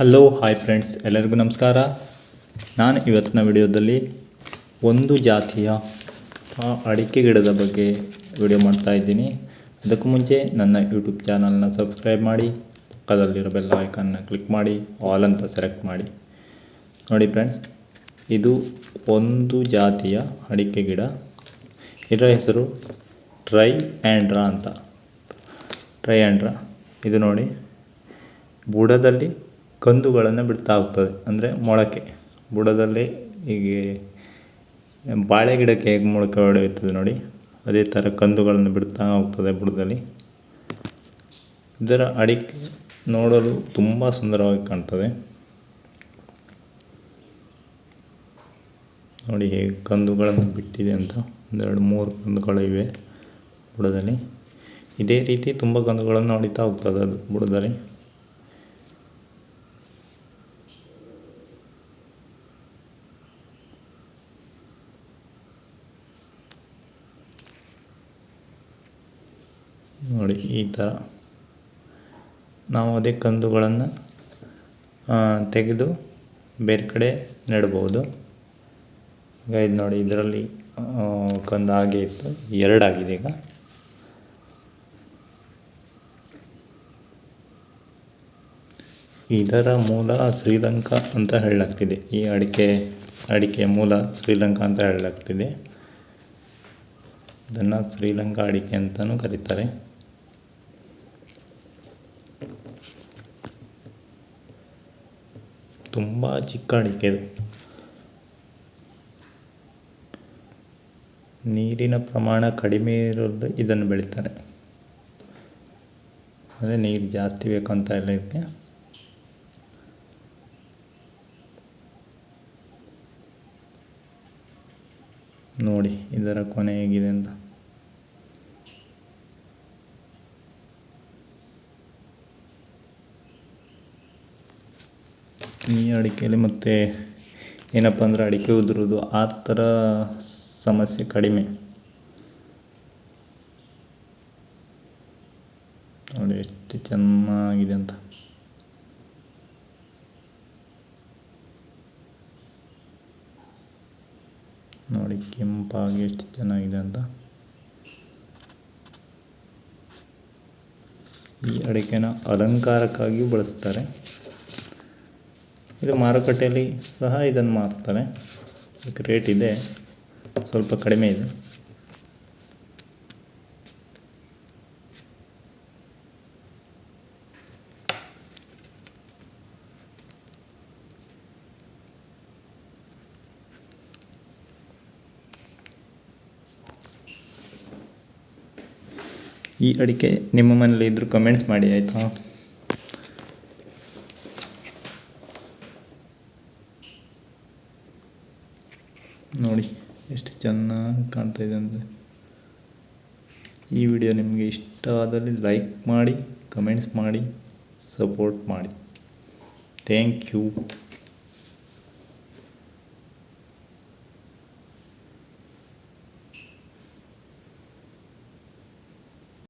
Hello hi friends ಎಲ್ಲರಿಗೂ ನಮಸ್ಕಾರ. ನಾನು ಇವತ್ತಿನ ವಿಡಿಯೋದಲ್ಲಿ ಒಂದು ಜಾತಿಯ ಅಡಿಕೆ ಗಿಡದ ಬಗ್ಗೆ ವಿಡಿಯೋ ಮಾಡ್ತಾ ಇದ್ದೀನಿ. ಅದಕ್ಕೂ ಮುಂಚೆ ನನ್ನ ಯೂಟ್ಯೂಬ್ ಚಾನಲ್ನ ಸಬ್ಸ್ಕ್ರೈಬ್ ಮಾಡಿ, ಪಕ್ಕದಲ್ಲಿರೋ ಬೆಲ್ಲ ಐಕನ್ನ ಕ್ಲಿಕ್ ಮಾಡಿ, ಆಲ್ ಅಂತ ಸೆಲೆಕ್ಟ್ ಮಾಡಿ. ನೋಡಿ ಫ್ರೆಂಡ್ಸ್ ಇದು ಒಂದು ಜಾತಿಯ ಅಡಿಕೆ ಗಿಡ. ಇದರ ಹೆಸರು ಟ್ರೈ ಆ್ಯಂಡ್ರಾ ಅಂತ. ಟ್ರೈ ಆ್ಯಂಡ್ರಾ ಇದು ನೋಡಿ, ಬುಡದಲ್ಲಿ ಕಂದುಗಳನ್ನು ಬಿಡ್ತಾ ಹೋಗ್ತದೆ ಅಂದರೆ ಮೊಳಕೆ. ಬುಡದಲ್ಲಿ ಹೀಗೆ ಬಾಳೆ ಗಿಡಕ್ಕೆ ಹೇಗೆ ಮೊಳಕೆ ಹೊಡೆಯುತ್ತದೆ ನೋಡಿ. ಅದೇ ಥರ ಕಂದುಗಳನ್ನು ಬಿಡ್ತಾ ಹೋಗ್ತದೆ ಬುಡದಲ್ಲಿ. ಇದರ ಅಡಿಕೆ ನೋಡಲು ತುಂಬ ಸುಂದರವಾಗಿ ಕಾಣ್ತದೆ. ನೋಡಿ ಹೇಗೆ ಕಂದುಗಳನ್ನು ಬಿಟ್ಟಿದೆ ಅಂತ. ಒಂದೆರಡು ಮೂರು ಕಂದುಗಳು ಇವೆ ಬುಡದಲ್ಲಿ. ಇದೇ ರೀತಿ ತುಂಬ ಕಂದುಗಳನ್ನು ಹೊಡಿತಾ ಹೋಗ್ತದೆ ಅದು ಬುಡದಲ್ಲಿ. ನೋಡಿ, ಈ ಥರ ನಾವು ಅದೇ ಕಂದುಗಳನ್ನು ತೆಗೆದು ಬೇರೆ ಕಡೆ ನೆಡ್ಬೋದು ಈಗ ಇದು ನೋಡಿ, ಇದರಲ್ಲಿ ಕಂದು ಹಾಗೆ ಇತ್ತು. ಎರಡಾಗಿದೆ ಈಗ. ಇದರ ಮೂಲ ಶ್ರೀಲಂಕಾ ಅಂತ ಹೇಳಲಾಗ್ತಿದೆ. ಈ ಅಡಿಕೆ ಅಡಿಕೆ ಮೂಲ ಶ್ರೀಲಂಕಾ ಅಂತ ಹೇಳಲಾಗ್ತಿದೆ. ಇದನ್ನು ಶ್ರೀಲಂಕಾ ಅಡಿಕೆ ಅಂತಲೂ ಕರೀತಾರೆ. ತುಂಬ ಚಿಕ್ಕ ಅಡಿಕೆ ಇದು. ನೀರಿನ ಪ್ರಮಾಣ ಕಡಿಮೆ ಇರೋದು ಇದನ್ನು ಬೆಳೀತಾರೆ ಅಂದರೆ ನೀರು ಜಾಸ್ತಿ ಅಂತ ಇಲ್ಲ ಇದಕ್ಕೆ. ನೋಡಿ ಇದರ ಕೊನೆ ಹೇಗಿದೆ ಅಂತ. ಈ ಅಡಿಕೆಯಲ್ಲಿ ಮತ್ತೆ ಏನಪ್ಪ ಅಂದರೆ ಅಡಿಕೆ ಉದುರೋದು ಆ ಥರ ಸಮಸ್ಯೆ ಕಡಿಮೆ. ನೋಡಿ ಎಷ್ಟು ಚೆನ್ನಾಗಿದೆ ಅಂತ. ನೋಡಿ ಕೆಂಪಾಗಿ ಎಷ್ಟು ಚೆನ್ನಾಗಿದೆ ಅಂತ. ಈ ಅಡಿಕೆನ ಅಲಂಕಾರಕ್ಕಾಗಿಯೂ ಬಳಸ್ತಾರೆ. ಇದು ಮಾರುಕಟ್ಟೆಯಲ್ಲಿ ಸಹ ಇದನ್ನು ಮಾರ್ತಾರೆ ಇದಕ್ಕೆ ರೇಟ್ ಇದೆ. ಸ್ವಲ್ಪ ಕಡಿಮೆ ಇದೆ. ಈ ಅಡಿಕೆ ನಿಮ್ಮ ಮನೇಲಿ ಇದ್ದರೂ ಕಮೆಂಟ್ಸ್ ಮಾಡಿ, ಆಯಿತಾ? ನೋಡಿ ಎಷ್ಟು ಚೆನ್ನಾಗಿ ಕಾಣ್ತಾ ಇದೆ ಅಂದರೆ. ಈ ವಿಡಿಯೋ ನಿಮಗೆ ಇಷ್ಟವಾದಲ್ಲಿ ಲೈಕ್ ಮಾಡಿ ಕಮೆಂಟ್ಸ್ ಮಾಡಿ ಸಪೋರ್ಟ್ ಮಾಡಿ. Thank you